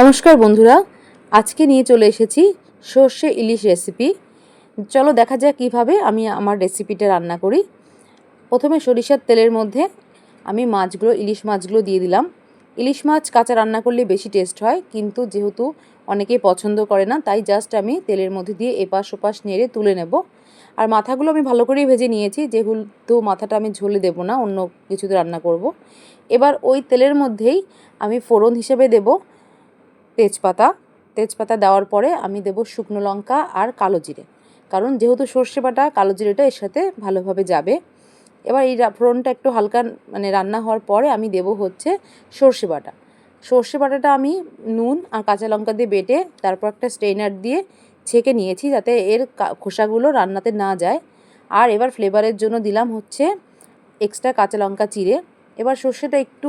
নমস্কার বন্ধুরা, আজকে নিয়ে চলে এসেছি সর্ষে ইলিশ রেসিপি চলো দেখা যাক কীভাবে আমি আমার রেসিপিটা রান্না করি। প্রথমে সরিষার তেলের মধ্যে আমি মাছগুলো, ইলিশ মাছগুলো দিয়ে দিলাম। ইলিশ মাছ কাঁচা রান্না করলে বেশি টেস্ট হয়, কিন্তু যেহেতু অনেকেই পছন্দ করে না, তাই জাস্ট আমি তেলের মধ্যে দিয়ে এপাশ ওপাশ নেড়ে তুলে নেব। আর মাথাগুলো আমি ভালো করেই ভেজে নিয়েছি, যেহেতু মাথাটা আমি ঝোলে দেবো না, অন্য কিছুতে রান্না করব। এবার ওই তেলের মধ্যেই আমি ফোড়ন হিসেবে দেবো। তেজপাতা। তেজপাতা দেওয়ার পরে আমি দেব শুকনো লঙ্কা আর কালো জিরে। কারণ যেহেতু সর্ষে বাটা, কালো জিরেটা এর সাথে ভালোভাবে যাবে। এবার এই ফোড়নটা একটু হালকা মানে রান্না হওয়ার পরে আমি দেব হচ্ছে সর্ষে বাটা। সর্ষে বাটাটা আমি নুন আর কাঁচা লঙ্কা দিয়ে বেটে তারপর একটা স্ট্রেনার দিয়ে ছেঁকে নিয়েছি যাতে এর খোসাগুলো রান্নাতে না যায়। আর এবার ফ্লেভারের জন্য দিলাম হচ্ছে এক্সট্রা কাঁচা লঙ্কা চিড়ে এবার সর্ষেটা একটু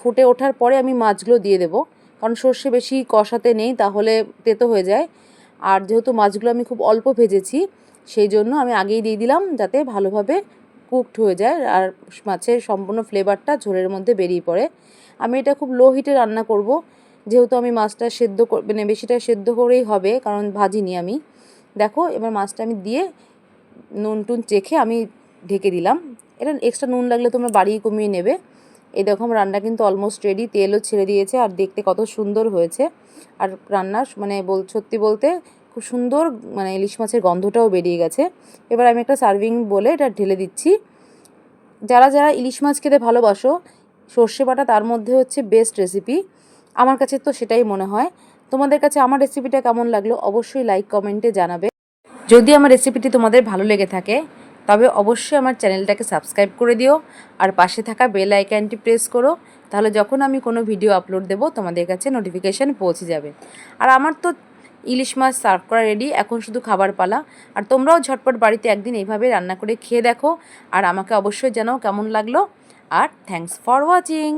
ফুটে ওঠার পরে আমি মাছগুলো দিয়ে দেবো। কারণ সর্ষে বেশি কষাতে নেই, তাহলে তেতো হয়ে যায়। আর যেহেতু মাছগুলো আমি খুব অল্প ভেজেছি, সেই জন্য আমি আগেই দিয়ে দিলাম যাতে ভালোভাবে কুকড হয়ে যায় আর মাছের সম্পূর্ণ ফ্লেভারটা ঝোলের মধ্যে বেরিয়ে পড়ে। আমি এটা খুব লো হিটে রান্না করব, যেহেতু আমি মাছটা সেদ্ধ মানে বেশিটা সেদ্ধ করেই হবে, কারণ ভাজিনি আমি। দেখো, এবার মাছটা আমি দিয়ে নুন টুন চেখে আমি ঢেকে দিলাম। এটা এক্সট্রা নুন লাগলে তোমরা বাড়িয়ে কমিয়ে নেবে। এই দেখো আমার রান্না কিন্তু অলমোস্ট রেডি তেলও ছেড়ে দিয়েছে আর দেখতে কত সুন্দর হয়েছে। আর রান্নার মানে বল, সত্যি বলতে খুব সুন্দর মানে ইলিশ মাছের গন্ধটাও বেরিয়ে গেছে। এবার আমি একটা সার্ভিং বলে এটা ঢেলে দিচ্ছি। যারা যারা ইলিশ মাছ খেতে ভালোবাসো, সর্ষে বাটা তার মধ্যে হচ্ছে বেস্ট রেসিপি আমার কাছে তো সেটাই মনে হয়। তোমাদের কাছে আমার রেসিপিটা কেমন লাগল অবশ্যই লাইক কমেন্টে জানাবে। যদি আমার রেসিপিটি তোমাদের ভালো লেগে থাকে তবে অবশ্যই আমার চ্যানেলটাকে সাবস্ক্রাইব করে দিও আর পাশে থাকা বেল আইকনটি প্রেস করো, তাহলে যখন আমি কোনো ভিডিও আপলোড দেব তোমাদের কাছে নোটিফিকেশান পৌঁছে যাবে। আর আমার তো ইলিশ মাছ সার্ভ করা রেডি এখন শুধু খাবার পালা। আর তোমরাও ঝটপট বাড়িতে একদিন এইভাবে রান্না করে খেয়ে দেখো, আর আমাকে অবশ্যই জানাও কেমন লাগল। আর থ্যাংকস ফর ওয়াচিং